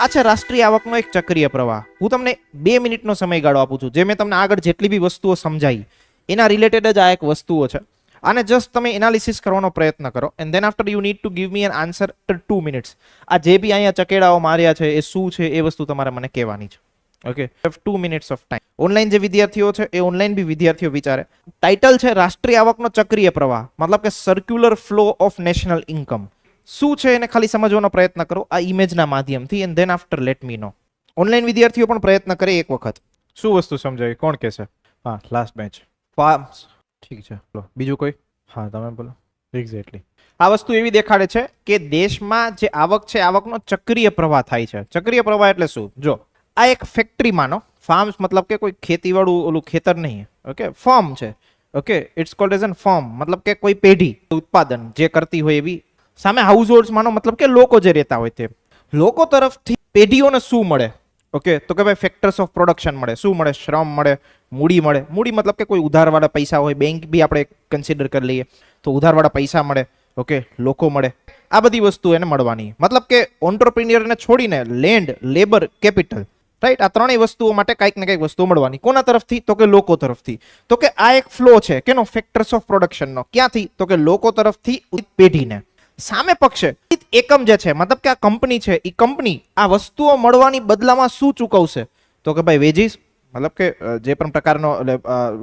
આ છે રાષ્ટ્રીય આવકનો એક ચક્રીય પ્રવાહ. હું તમને બે મિનિટનો સમયગાળો આપું છું. જે મેં તમને આગળ જેટલી બી વસ્તુઓ સમજાવી એના રિલેટેડ જ આ એક વસ્તુઓ છે. આને જસ્ટ તમે એનાલિસિસ કરવાનો પ્રયત્ન કરો and then after you need to give me an answer two minutes આ જે બી અહીંયા ચકેડાઓ માર્યા છે, એ શું છે, એ વસ્તુ તમારે મને કહેવાની છે. Okay two minutes of time online જે વિદ્યાર્થીઓ છે, એ ઓનલાઈન બી વિદ્યાર્થીઓ વિચારે. ટાઇટલ છે રાષ્ટ્રીય આવકનો ચક્રીય પ્રવાહ. મતલબ કે circular flow of national income શું છે એને ખાલી સમજવાનો પ્રયત્ન કરો? આ ઇમેજના માધ્યમથી and then after let me know online વિદ્યાર્થીઓ પણ પ્રયત્ન કરે એક વખત. શું વસ્તુ સમજાવી કોણ કહેશે હા લાસ્ટ બેન્ચ ફાર્મ્સ ઠીક છે, બોલો. બીજું કોઈ? હા, તમે બોલો. એક્ઝેક્ટલી આ વસ્તુ એવી દેખાડે છે કે દેશમાં જે આવક છે, આવકનો ચક્રીય પ્રવાહ થાય છે. ચક્રીય પ્રવાહ એટલે શું? જો, આ એક ફેક્ટરી માનો. ફાર્મ્સ મતલબ કે કોઈ ખેતીવાળું ઓલું ખેતર નહીં. ઓકે ફોર્મ છે. Okay it's called as an form મતલબ કે કોઈ પેઢી. ઉત્પાદન જે કરતી હોય એવી સામે હાઉસ હોલ્ડ માનો મતલબ કે લોકો જે રહેતા હોય તે. લોકો તરફથી પેઢીઓને શું મળે? ઓકે તો કે ભાઈ ફેક્ટર્સ ઓફ પ્રોડક્શન મળે. શું મળે? શ્રમ મળે? મૂડી મળે? મૂડી મતલબ કે કોઈ ઉધારવાળા પૈસા હોય બેંક બી આપણે કન્સિડર કરી લઈએ તો ઉધારવાળા પૈસા મળે. ઓકે લોકો મળે. આ બધી વસ્તુ એને મળવાની. મતલબ કે ઓન્ટરપ્રિન્યરને છોડીને લેન્ડ લેબર કેપિટલ રાઈટ આ ત્રણેય વસ્તુઓ માટે કંઈક ને કંઈક વસ્તુઓ મળવાની. કોના તરફથી? તો કે લોકો તરફથી. તો કે આ એક ફ્લો છે. કેનો? ફેક્ટર્સ ઓફ પ્રોડક્શનનો ક્યાંથી? તો કે લોકો તરફથી પેઢીને. સામે પક્ષે એકમ જે છે, મતલબ કે આ કંપની છે એ કંપની આ વસ્તુઓ મળવાની બદલામાં શું ચૂકવશે? તો કે ભાઈ વેજીસ, મતલબ કે જે પણ પ્રકારનો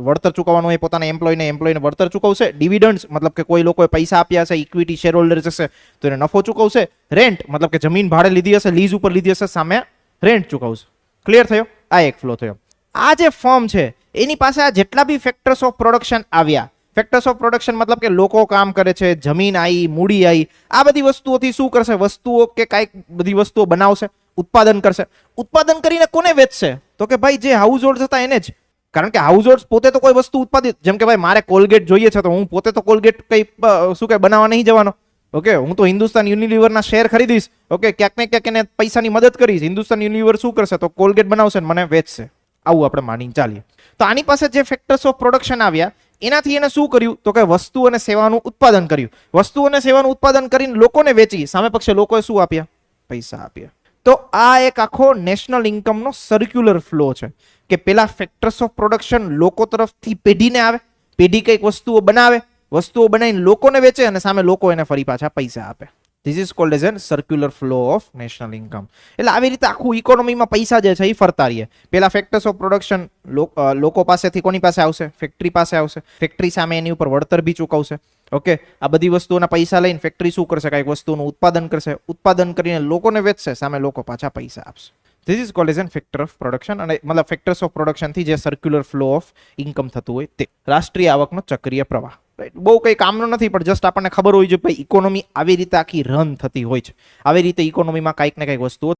વળતર ચૂકવવાનું હોય પોતાના એમ્પ્લોયને એમ્પ્લોયને વળતર ચૂકવશે. ડિવિડન્ડ્સ, મતલબ કે કોઈ લોકોએ પૈસા આપ્યા હશે, ઇક્વિટી શેર હોલ્ડર હશે તો એને નફો ચૂકવશે. રેન્ટ, મતલબ કે જમીન ભાડે લીધી હશે, લીઝ ઉપર લીધી હશે, સામે રેન્ટ ચૂકવશે. ક્લિયર થયો? આ એક ફ્લો થયો. આ જે ફોર્મ છે, એની પાસે આ જેટલા બી ફેક્ટર્સ ઓફ પ્રોડક્શન આવ્યા ફેક્ટર્સ ઓફ પ્રોડક્શન મતલબ કે લોકો કામ કરે છે, જમીન આવી મૂડી આવી આ બધી વસ્તુઓથી શું કરશે? વસ્તુઓ કે કાંઈક બધી વસ્તુઓ બનાવશે, ઉત્પાદન કરશે. ઉત્પાદન કરીને કોને વેચશે? તો કે ભાઈ જે હાઉસ હોલ્ડ હતા એને જ. કારણ કે હાઉસ હોલ્ડ પોતે તો કોઈ વસ્તુ ઉત્પાદિત, જેમ કે ભાઈ મારે કોલગેટ જોઈએ છે, તો હું પોતે તો કોલગેટ કંઈ શું કે બનાવવા નહીં જવાનો. ઓકે હું તો હિન્દુસ્તાન યુનિલિવરના શેર ખરીદીશ. ઓકે ક્યાંક ને ક્યાંક એને પૈસાની મદદ કરીશ. હિન્દુસ્તાન યુનિલિવર શું કરશે? તો કોલગેટ બનાવશે મને વેચશે. આવું આપણે માની ચાલીએ. તો આની પાસે જે ફેક્ટર્સ ઓફ પ્રોડક્શન આવ્યા એનાથી એને શું કર્યું? તો કે વસ્તુ અને સેવાનું ઉત્પાદન કર્યું. વસ્તુ અને સેવાનું ઉત્પાદન કરીને લોકોને વેચી. સામે પક્ષે લોકોએ શું આપ્યા? પૈસા આપ્યા. તો આ એક આખો નેશનલ ઇન્કમનો સર્ક્યુલર ફ્લો છે. કે પેલા ફેક્ટર્સ ઓફ પ્રોડક્શન લોકો તરફથી પેઢીને આવે. પેઢી કંઈક વસ્તુઓ બનાવે. વસ્તુઓ બનાવીને લોકોને વેચે અને સામે લોકો એને ફરી પાછા પૈસા આપે. This is called as an circular flow of national income એટલે આવી રીતે આખું ઇકોનોમીમાં પૈસા જે છે એ ફરતા રહીએ. પેલા ફેક્ટર્સ ઓફ પ્રોડક્શન લોકો પાસેથી કોની પાસે આવશે? ફેક્ટરી પાસે આવશે. ફેક્ટરી સામે એની ઉપર વળતર બી ચૂકવશે. ઓકે આ બધી વસ્તુઓના પૈસા લઈને ફેક્ટરી શું કરશે? કાંઈક વસ્તુનું ઉત્પાદન કરશે. ઉત્પાદન કરીને લોકોને વેચશે, સામે લોકો પાછા પૈસા આપશે. This is called as an factor of production અને મતલબ ફેક્ટર્સ ઓફ પ્રોડક્શનથી જે સર્ક્યુલર ફ્લો ઓફ ઇન્કમ થતું હોય તે. રાષ્ટ્રીય આવકનો ચક્રીય પ્રવાહ. રાઈટ બહુ કંઈ કામનો નથી, પણ જસ્ટ આપણને ખબર હોય છે ભાઈ ઇકોનોમી આવી રીતે આખી રન થતી હોય છે. આવી રીતે ઇકોનોમીમાં કાંઈક ને કાંઈક વસ્તુઓ